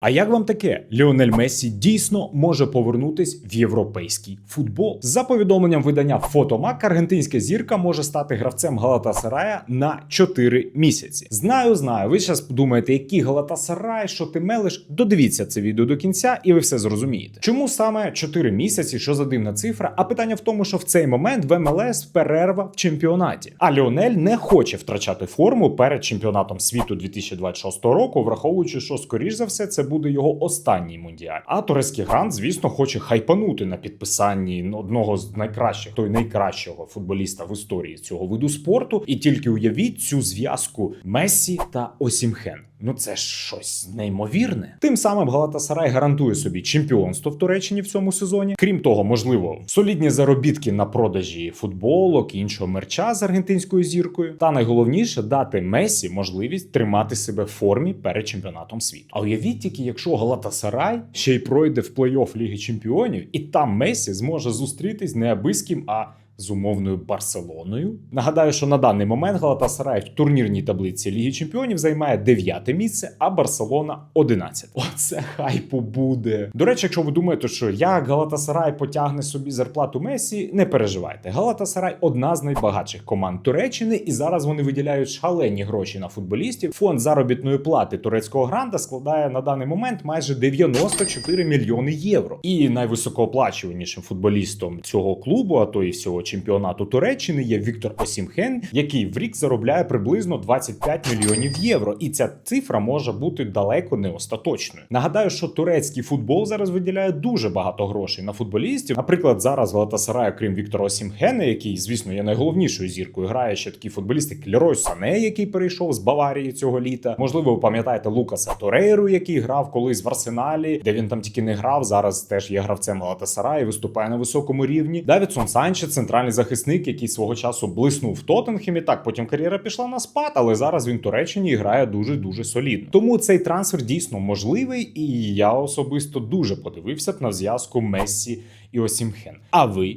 А як вам таке? Ліонель Мессі дійсно може повернутись в європейський футбол? За повідомленням видання Фотомак, аргентинська зірка може стати гравцем Галатасарая на 4 місяці. Знаю, знаю. Ви зараз подумаєте, який Галатасарай, що ти мелиш? Додивіться це відео до кінця, і ви все зрозумієте. Чому саме 4 місяці? Що за дивна цифра? А питання в тому, що в цей момент в МЛС перерва в чемпіонаті. А Ліонель не хоче втрачати форму перед чемпіонатом світу 2026 року, враховуючи, що скоріш за все це буде його останній мундіаль. А турецький грант, звісно, хоче хайпанути на підписанні одного з найкращих, той найкращого футболіста в історії цього виду спорту. І тільки уявіть цю зв'язку Месі та Осімхен. Ну це щось неймовірне. Тим самим Галатасарай гарантує собі чемпіонство в Туреччині в цьому сезоні. Крім того, можливо, солідні заробітки на продажі футболок і іншого мерча з аргентинською зіркою. Та найголовніше дати Месі можливість тримати себе в формі перед чемпіонатом світу. А уявіть тільки, якщо Галатасарай ще й пройде в плей-офф Ліги Чемпіонів, і там Месі зможе зустрітись не абиським, а з умовною Барселоною. Нагадаю, що на даний момент Галатасарай в турнірній таблиці Ліги Чемпіонів займає 9 місце, а Барселона 11. Оце хайпу буде. До речі, якщо ви думаєте, що як Галатасарай потягне собі зарплату Месі, не переживайте. Галатасарай одна з найбагатших команд Туреччини, і зараз вони виділяють шалені гроші на футболістів. Фонд заробітної плати турецького гранда складає на даний момент майже 94 мільйони євро. І найвисокооплачуванішим футболістом цього клубу, а то і всього чемпіонату Туреччини, є Віктор Осімхен, який в рік заробляє приблизно 25 мільйонів євро. І ця цифра може бути далеко не остаточною. Нагадаю, що турецький футбол зараз виділяє дуже багато грошей на футболістів. Наприклад, зараз Галатасарай, окрім Віктора Осімхена, який, звісно, є найголовнішою зіркою, грає ще такі футболісти, як Лерой Сане, який перейшов з Баварії цього літа. Можливо, ви пам'ятаєте Лукаса Торейру, який грав колись в Арсеналі, де він там тільки не грав. Зараз теж є гравцем Галатасарай, виступає на високому рівні. Давідсон Санчес, центральний захисник, який свого часу блиснув в Тоттенхемі. Так, потім кар'єра пішла на спад, але зараз він Туреччині і грає дуже дуже солідно. Тому цей трансфер дійсно можливий, і я особисто дуже подивився б на зв'язку Мессі і Осімхен. А ви